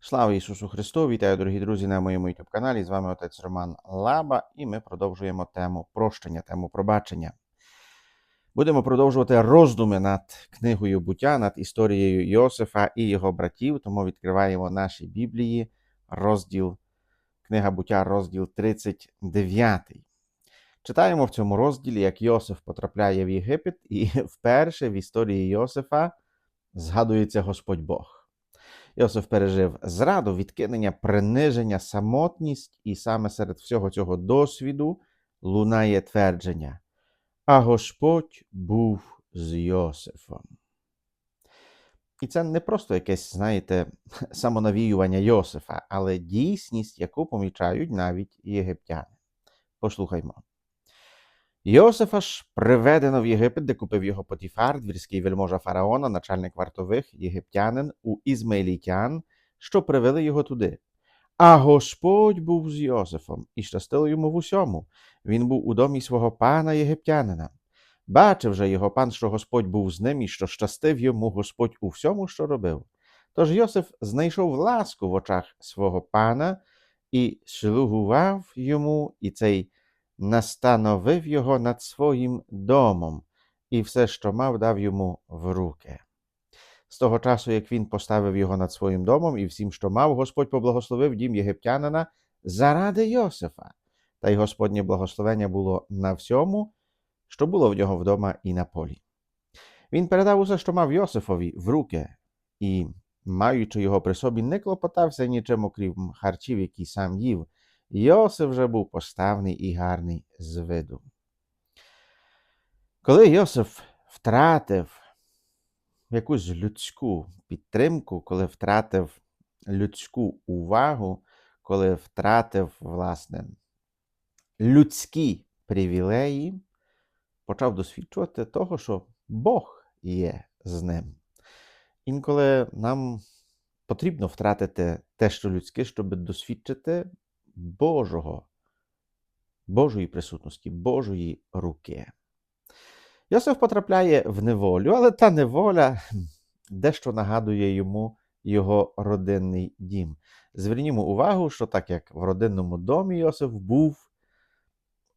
Слава Ісусу Христу! Вітаю, дорогі друзі, на моєму youtube каналі. З вами отець Роман Лаба, і ми продовжуємо тему прощення, тему пробачення. Будемо продовжувати роздуми над книгою буття, над історією Йосифа і його братів. Тому відкриваємо наші Біблії, розділ, книга буття, розділ 39. Читаємо в цьому розділі, як Йосиф потрапляє в Єгипет, і вперше в історії Йосифа згадується Господь Бог. Йосиф пережив зраду, відкинення, приниження, самотність, і саме серед всього цього досвіду лунає твердження. А Господь був з Йосифом. І це не просто якесь, знаєте, самонавіювання Йосифа, але дійсність, яку помічають навіть єгиптяни. Послухаймо. Йосифа ж приведено в Єгипет, де купив його Потіфар, двірський вельможа фараона, начальник вартових, єгиптянин у ізмаїлітян, що привели його туди. А Господь був з Йосифом і щастило йому в усьому. Він був у домі свого пана єгиптянина. Бачив же його пан, що Господь був з ним і що щастив йому Господь у всьому, що робив. Тож Йосиф знайшов ласку в очах свого пана і слугував йому, і цей настановив його над своїм домом, і все, що мав, дав йому в руки. З того часу, як він поставив його над своїм домом і всім, що мав, Господь поблагословив дім єгиптянина заради Йосифа, та й Господнє благословення було на всьому, що було в нього вдома і на полі. Він передав усе, що мав Йосифові, в руки, і, маючи його при собі, не клопотався нічим, окрім харчів, які сам їв, Йосиф вже був поставний і гарний з виду. Коли Йосиф втратив якусь людську підтримку, коли втратив людську увагу, коли втратив, власне, людські привілеї, почав досвідчувати того, що Бог є з ним. Інколи нам потрібно втратити те, що людське, щоб досвідчити Божого, Божої присутності, Божої руки. Йосиф потрапляє в неволю, але та неволя дещо нагадує йому його родинний дім. Звернімо увагу, що так як в родинному домі Йосиф був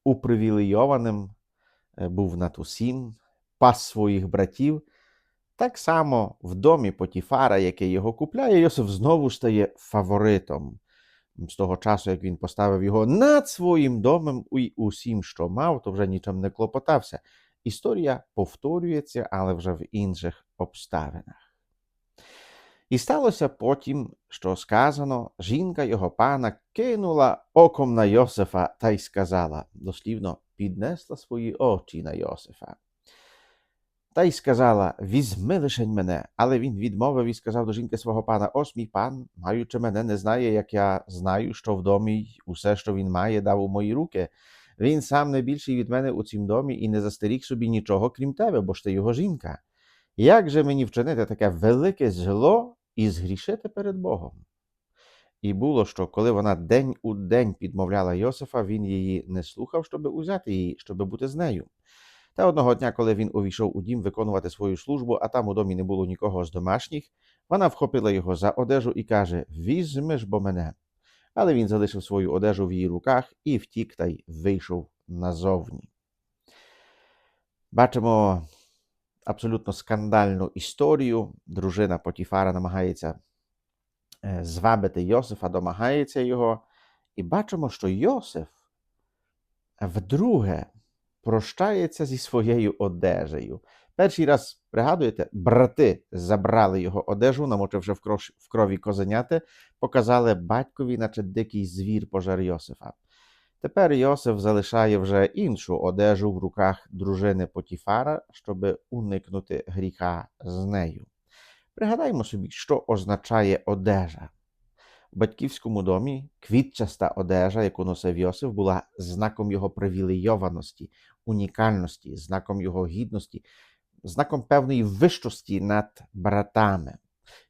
упривілейованим, е, був над усім, пас своїх братів, так само в домі Потіфара, який його купляє, Йосиф знову стає фаворитом з того часу, як він поставив його над своїм домом і усім, що мав, то вже нічим не клопотався. Історія повторюється, але вже в інших обставинах. І сталося потім, що сказано, жінка його пана кинула оком на Йосифа та й сказала, дослівно, піднесла свої очі на Йосифа. Та й сказала: Візьми лишень мене. Але він відмовив і сказав до жінки свого пана: Ось мій пан, маючи мене, не знає, як я знаю, що в домі усе, що він має, дав у мої руки. Він сам не більший від мене у цім домі і не застеріг собі нічого, крім тебе, бо ж ти його жінка. Як же мені вчинити таке велике зло і згрішити перед Богом? І було, що коли вона день у день підмовляла Йосифа, він її не слухав, щоб узяти її, щоб бути з нею. Та одного дня, коли він увійшов у дім виконувати свою службу, а там у домі не було нікого з домашніх, вона вхопила його за одежу і каже: Візьми ж бо мене. Але він залишив свою одежу в її руках і втік та й вийшов назовні. Бачимо абсолютно скандальну історію. Дружина Потіфара намагається е, звабити Йосифа, домагається його. І бачимо, що Йосиф вдруге прощається зі своєю одежею. Перший раз, пригадуєте, брати забрали його одежу, намочивши в крові козеняти, показали батькові, наче дикий звір пожар Йосифа. Тепер Йосиф залишає вже іншу одежу в руках дружини Потіфара, щоб уникнути гріха з нею. Пригадаймо собі, що означає одежа. В батьківському домі квітчаста одежа, яку носив Йосиф, була знаком його привілейованості, унікальності, знаком його гідності, знаком певної вищості над братами.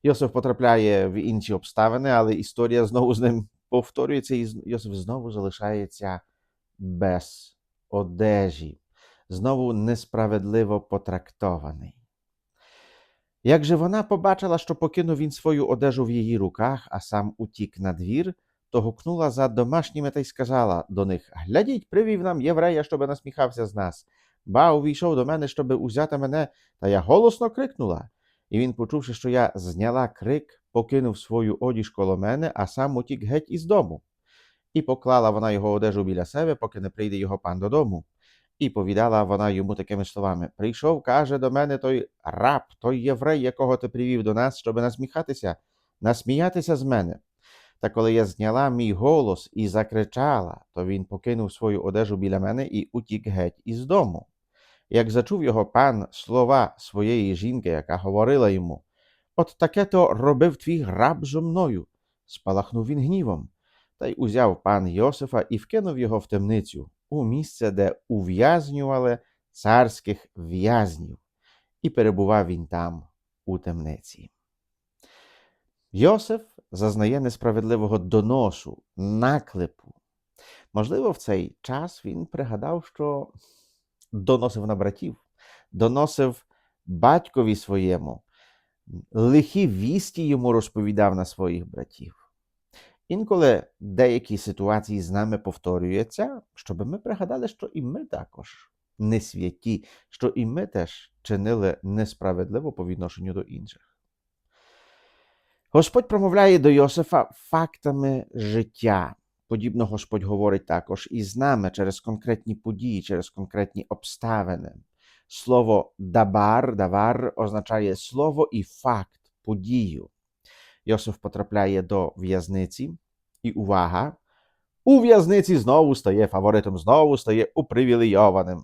Йосиф потрапляє в інші обставини, але історія знову з ним повторюється, і Йосиф знову залишається без одежі, знову несправедливо потрактований. Як же вона побачила, що покинув він свою одежу в її руках, а сам утік на двір, то гукнула за домашніми та й сказала до них Глядіть, привів нам єврея, щоби насміхався з нас. Ба увійшов до мене, щоби узяти мене, та я голосно крикнула. І він, почувши, що я зняла крик, покинув свою одіж коло мене, а сам утік геть із дому. І поклала вона його одежу біля себе, поки не прийде його пан додому. І повідала вона йому такими словами: Прийшов, каже до мене той раб, той єврей, якого ти привів до нас, щоби насміхатися, насміятися з мене. Та коли я зняла мій голос і закричала, то він покинув свою одежу біля мене і утік геть із дому. Як зачув його пан слова своєї жінки, яка говорила йому, От таке то робив твій раб зо мною, спалахнув він гнівом, та й узяв пан Йосифа і вкинув його в темницю, у місце, де ув'язнювали царських в'язнів, і перебував він там у темниці. Йосиф зазнає несправедливого доносу, наклепу. Можливо, в цей час він пригадав, що доносив на братів, доносив батькові своєму, лихі вісті йому розповідав на своїх братів. Інколи деякі ситуації з нами повторюються, щоб ми пригадали, що і ми також не святі, що і ми теж чинили несправедливо по відношенню до інших. Господь промовляє до Йосифа фактами життя. Подібно Господь говорить також і з нами через конкретні події, через конкретні обставини. Слово дабар, давар означає слово і факт, подію. Йосиф потрапляє до в'язниці, і увага! У в'язниці знову стає фаворитом, знову стає упривілейованим.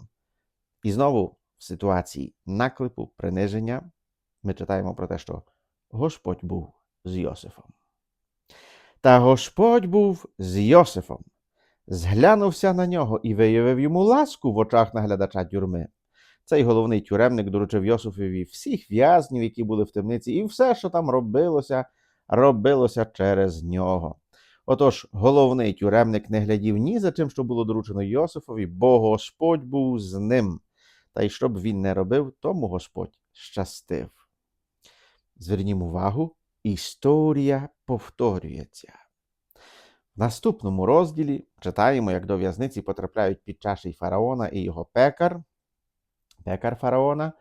І знову в ситуації наклепу, приниження ми читаємо про те, що Господь був з Йосифом. Та Господь був з Йосифом, зглянувся на нього і виявив йому ласку в очах наглядача тюрми. Цей головний тюремник доручив Йосифові всіх в'язнів, які були в темниці, і все, що там робилося, робилося через нього. Отож, головний тюремник не глядів ні за чим, що було доручено Йосифові, бо Господь був з ним. Та й що б він не робив, тому Господь щастив. Звернімо увагу, історія повторюється. В наступному розділі читаємо, як до в'язниці потрапляють підчаший фараона і його пекар, пекар фараона,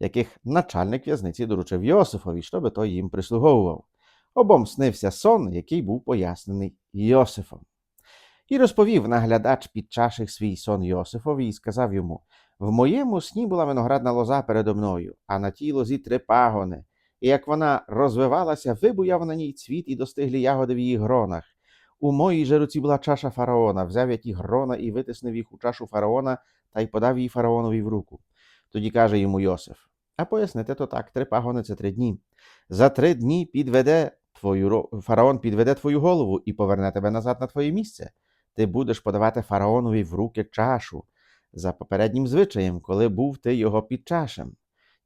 яких начальник в'язниці доручив Йосифові, щоби той їм прислуговував. Обом снився сон, який був пояснений Йосифом. І розповів наглядач під підчаших свій сон Йосифові і сказав йому: В моєму сні була виноградна лоза передо мною, а на тій лозі три пагони. І як вона розвивалася, вибуяв на ній цвіт і достиглі ягоди в її гронах. У моїй же руці була чаша фараона, взяв я ті грона і витиснив їх у чашу фараона та й подав її фараонові в руку. Тоді каже йому Йосиф: А пояснити то так, три пагони це три дні. За три дні підведе твою фараон підведе твою голову і поверне тебе назад на твоє місце. Ти будеш подавати фараонові в руки чашу за попереднім звичаєм, коли був ти його під чашем.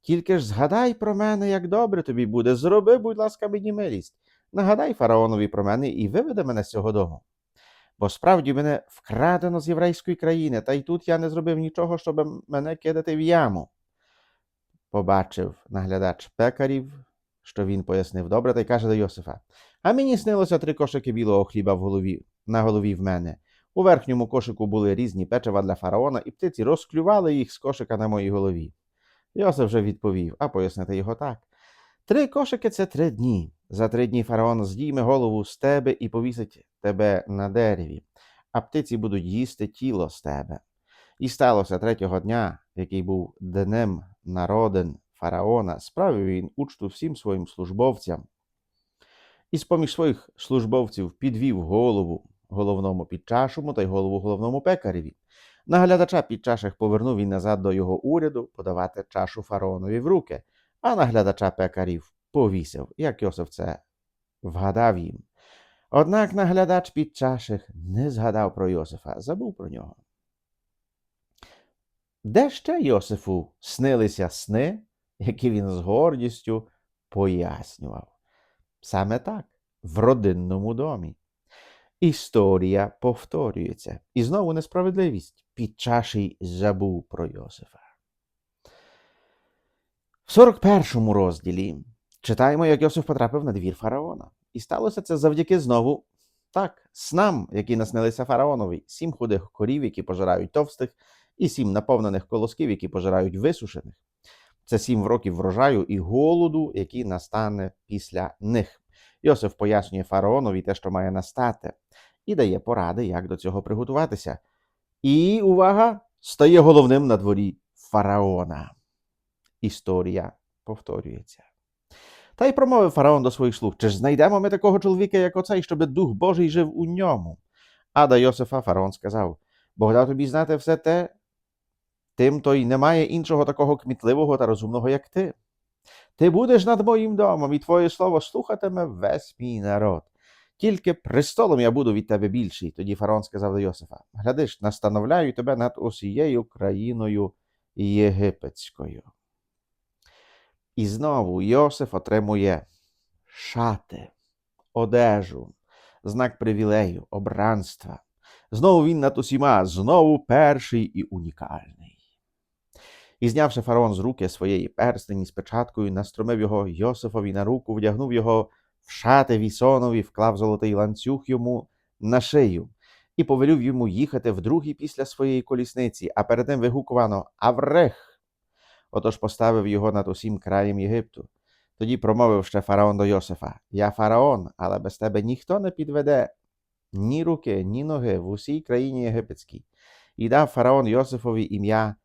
Тільки ж згадай про мене, як добре тобі буде. Зроби, будь ласка, мені милість. Нагадай фараонові про мене і виведе мене з цього дому. Бо справді мене вкрадено з єврейської країни, та й тут я не зробив нічого, щоб мене кидати в яму. Побачив наглядач пекарів, що він пояснив добре, та й каже до Йосифа: А мені снилося три кошики білого хліба в голові, на голові в мене. У верхньому кошику були різні печива для фараона, і птиці розклювали їх з кошика на моїй голові. Йосиф вже відповів, а пояснити його так. Три кошики це три дні. За три дні фараон здійме голову з тебе і повісить тебе на дереві, а птиці будуть їсти тіло з тебе. І сталося третього дня, який був днем народен фараона, справив він учту всім своїм службовцям. І з поміж своїх службовців підвів голову головному підчашому та й голову головному пекареві. Наглядача підчаших повернув він назад до його уряду подавати чашу фараонові в руки, а наглядача пекарів повісив, як Йосиф це вгадав їм. Однак наглядач підчаших не згадав про Йосифа, забув про нього. Де ще Йосифу снилися сни, які він з гордістю пояснював? Саме так, в родинному домі. Історія повторюється. І знову несправедливість. Підчаший забув про Йосифа. В 41-му розділі читаємо, як Йосиф потрапив на двір фараона. І сталося це завдяки знову так, снам, які наснилися фараонові, сім худих корів, які пожирають товстих, і сім наповнених колосків, які пожирають висушених. Це сім років врожаю і голоду, який настане після них. Йосиф пояснює фараонові те, що має настати, і дає поради, як до цього приготуватися. І увага! Стає головним на дворі фараона. Історія повторюється. Та й промовив фараон до своїх слуг: чи ж знайдемо ми такого чоловіка, як оцей, щоби дух Божий жив у ньому? А до Йосифа фараон сказав: Бог дав тобі знати все те, тим то й немає іншого такого кмітливого та розумного, як ти. Ти будеш над моїм домом, і твоє слово слухатиме весь мій народ. Тільки престолом я буду від тебе більший. Тоді фараон сказав до Йосифа: Глядиш, настановляю тебе над усією країною єгипетською. І знову Йосиф отримує шати, одежу, знак привілею, обранства. Знову він над усіма, знову перший і унікальний. І знявши фараон з руки своєї перстені з печаткою, настромив його Йосифові на руку, вдягнув його в шати вісонові, вклав золотий ланцюг йому на шию і повелів йому їхати вдруге після своєї колісниці, а перед тим вигукувано Аврех. Отож поставив його над усім краєм Єгипту. Тоді промовив ще фараон до Йосифа: Я фараон, але без тебе ніхто не підведе ні руки, ні ноги в усій країні єгипетській. І дав фараон Йосифові ім'я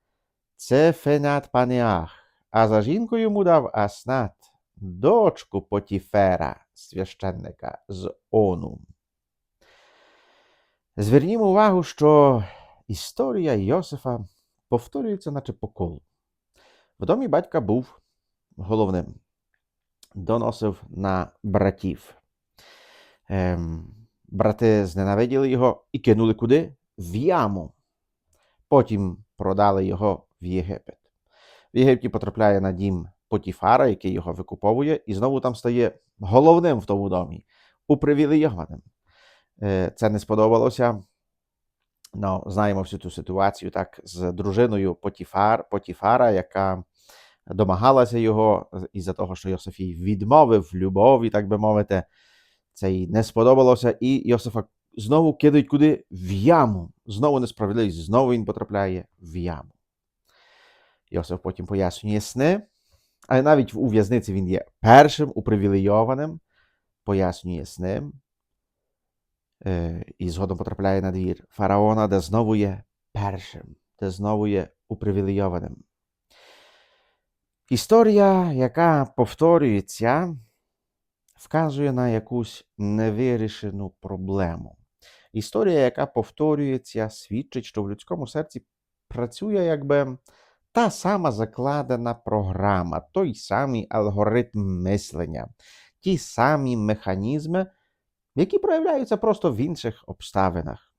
Цефенат Панеах, а за жінку йому дав Аснат, дочку Потіфера, священника з Ону. Звернімо увагу, що історія Йосифа повторюється, наче по колу. В домі батька був головним, доносив на братів. Ем, брати зненавиділи його і кинули куди? В яму. Потім продали його в Єгипет. В Єгипті потрапляє на дім Потіфара, який його викуповує, і знову там стає головним в тому домі, упривілейованим. Е, Це не сподобалося. Ну, знаємо всю ту ситуацію так з дружиною Потіфар, Потіфара, яка домагалася його із-за того, що Йосифій відмовив любові, так би мовити. Це їй не сподобалося, і Йосифа знову кидають куди? В яму. Знову несправедливість, знову він потрапляє в яму. Йосиф потім пояснює сни, але навіть у в'язниці він є першим упривілейованим, пояснює сни. Е, І згодом потрапляє на двір фараона, де знову є першим, де знову є упривілейованим. Історія, яка повторюється, вказує на якусь невирішену проблему. Історія, яка повторюється, свідчить, що в людському серці працює якби та сама закладена програма, той самий алгоритм мислення, ті самі механізми, які проявляються просто в інших обставинах.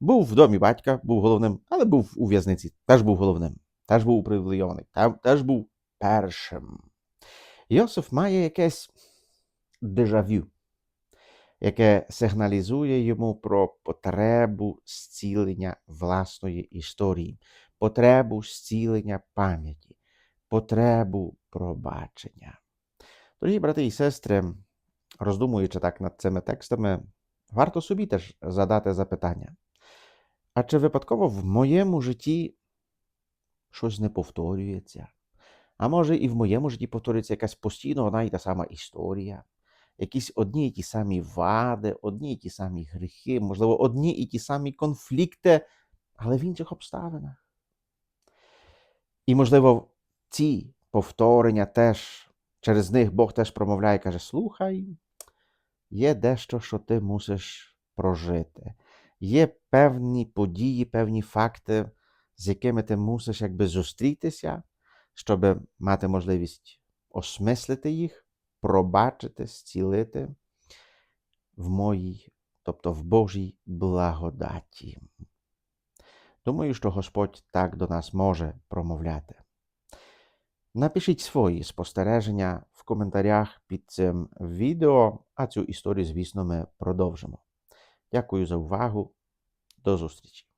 Був в домі батька, був головним, але був у в'язниці, теж був головним, теж був упривілейований, теж був першим. Йосиф має якесь дежавю, яке сигналізує йому про потребу зцілення власної історії, потребу зцілення пам'яті, потребу пробачення. Дорогі брати і сестри, роздумуючи так над цими текстами, варто собі теж задати запитання. А чи випадково в моєму житті щось не повторюється? А може, і в моєму житті повторюється якась постійно одна і та сама історія, якісь одні і ті самі вади, одні і ті самі гріхи, можливо, одні і ті самі конфлікти, але в інших обставинах. І, можливо, ці повторення теж через них Бог теж промовляє і каже: Слухай, є дещо, що ти мусиш прожити. Є певні події, певні факти, з якими ти мусиш якби зустрітися, щоб мати можливість осмислити їх, пробачити, зцілити в моїй, тобто в Божій благодаті. Думаю, що Господь так до нас може промовляти. Напишіть свої спостереження в коментарях під цим відео, а цю історію, звісно, ми продовжимо. Дякую за увагу. До зустрічі!